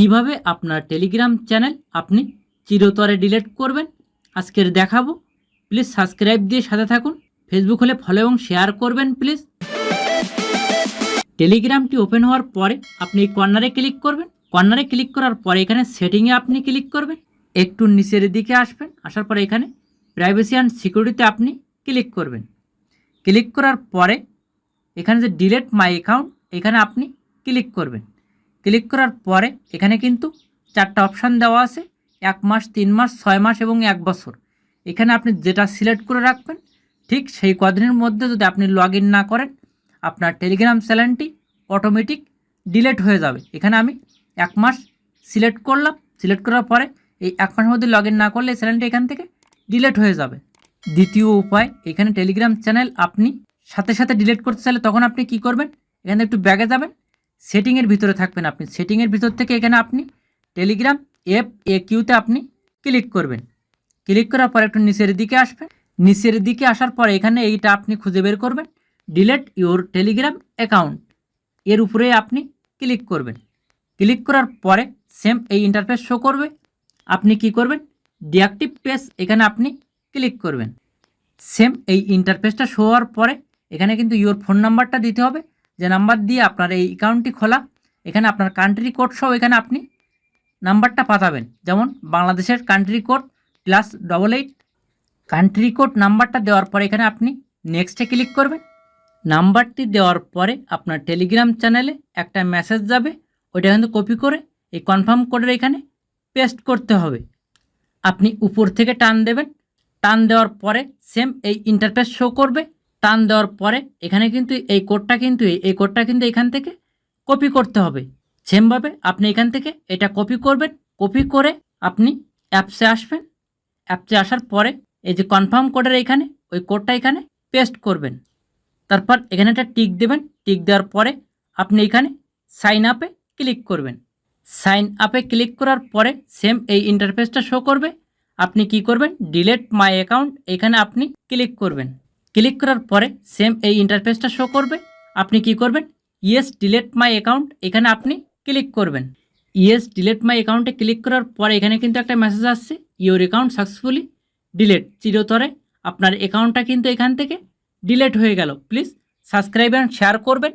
কীভাবে আপনার Telegram channel আপনি চিরতরে ডিলিট করবেন? আজকের দেখাবো। প্লিজ সাবস্ক্রাইব দিয়ে সাথে থাকুন। ফেসবুক হলে ফলো এবং শেয়ার করবেন প্লিজ টেলিগ্রামটি ওপেন হওয়ার পরে আপনি এই কর্নারে ক্লিক করবেন। কর্নারে ক্লিক করার পরে এখানে সেটিংয়ে আপনি ক্লিক করবেন। একটু নিচের দিকে আসবেন। আসার পরে এখানে প্রাইভেসি অ্যান্ড সিকিউরিটিতে আপনি ক্লিক করবেন। ক্লিক করার পরে এখানে যে ডিলেট মাই অ্যাকাউন্ট এখানে আপনি ক্লিক করবেন। ক্লিক করার পরে এখানে কিন্তু চারটা অপশান দেওয়া আছে, এক মাস, তিন মাস, ছয় মাস এবং এক বছর। এখানে আপনি যেটা সিলেক্ট করে রাখবেন, ঠিক সেই কদিনের মধ্যে যদি আপনি লগ না করেন, আপনার টেলিগ্রাম চ্যানেলটি অটোমেটিক ডিলেট হয়ে যাবে। এখানে আমি এক মাস সিলেক্ট করলাম, সিলেক্ট করার পরে এই এক মাসের মধ্যে লগ না করলে চ্যানেলটি এখান থেকে ডিলেট হয়ে যাবে। দ্বিতীয় উপায়, এখানে টেলিগ্রাম চ্যানেল আপনি সাথে সাথে ডিলিট করতে চাইলে তখন আপনি কি করবেন, এখানে একটু ব্যাগে যাবেন সেটিংয়ের ভিতরে থাকবেন আপনি। সেটিংয়ের ভিতর থেকে এখানে আপনি টেলিগ্রাম, এফ, এ, কিউতে আপনি ক্লিক করবেন। ক্লিক করার পর একটু নিচের দিকে আসবেন। নিচের দিকে আসার পরে এখানে এইটা আপনি খুঁজে বের করবেন। Delete your Telegram account. এর উপরে আপনি ক্লিক করবেন। ক্লিক করার পরে সেম এই ইন্টারফেস শো করবে। আপনি কি করবেন? ডিঅ্যাক্টিভ পেজ এখানে আপনি ক্লিক করবেন। সেম এই ইন্টারফেসটা শো হওয়ার পরে এখানে কিন্তু ইওর ফোন নাম্বারটা দিতে হবে। যে নাম্বার দিয়ে আপনার এই অ্যাকাউন্টটি খোলা, এখানে আপনার কান্ট্রি কোড সহ এখানে আপনি নাম্বারটা পাঠাবেন। যেমন বাংলাদেশের country code plus double eight country code নাম্বারটা দেওয়ার পরে এখানে আপনি নেক্সটে ক্লিক করবেন। নাম্বারটি দেওয়ার পরে আপনার টেলিগ্রাম চ্যানেলে একটা মেসেজ যাবে, ওইটা কিন্তু কপি করে এই কনফার্ম কোডের এখানে পেস্ট করতে হবে। আপনি উপর থেকে টান দেবেন, টান দেওয়ার পরে সেম এই ইন্টারফেস শো করবে। টান দেওয়ার পরে এখানে কিন্তু এই কোডটা কিন্তু এই- কোডটা কিন্তু এখান থেকে কপি করতে হবে। সেমভাবে আপনি এখান থেকে এটা কপি করবেন। কপি করে আপনি অ্যাপসে আসবেন। অ্যাপসে আসার পরে এই যে কনফার্ম কোডের এখানে, ওই কোডটা এখানে পেস্ট করবেন। তারপর এখানে একটা টিক দেবেন। টিক দেওয়ার পরে আপনি এখানে সাইন আপে ক্লিক করবেন। সাইন আপে ক্লিক করার পরে সেম এই ইন্টারফেসটা শো করবে। আপনি কি করবেন? ডিলেট মাই অ্যাকাউন্ট এখানে আপনি ক্লিক করবেন। ক্লিক করার পরে সেম এই ইন্টারফেসটা শো করবে। আপনি কি করবেন? ইয়েস ডিলেট মাই অ্যাকাউন্ট এখানে আপনি ক্লিক করবেন। ইয়েস ডিলেট মাই অ্যাকাউন্টে ক্লিক করার পরে এখানে কিন্তু একটা মেসেজ আসছে ইওর অ্যাকাউন্ট সাকসেসফুলি ডিলেট চিরতরে আপনার অ্যাকাউন্টটা কিন্তু এখান থেকে ডিলেট হয়ে গেল। প্লিজ সাবস্ক্রাইব অ্যান্ড শেয়ার করবেন।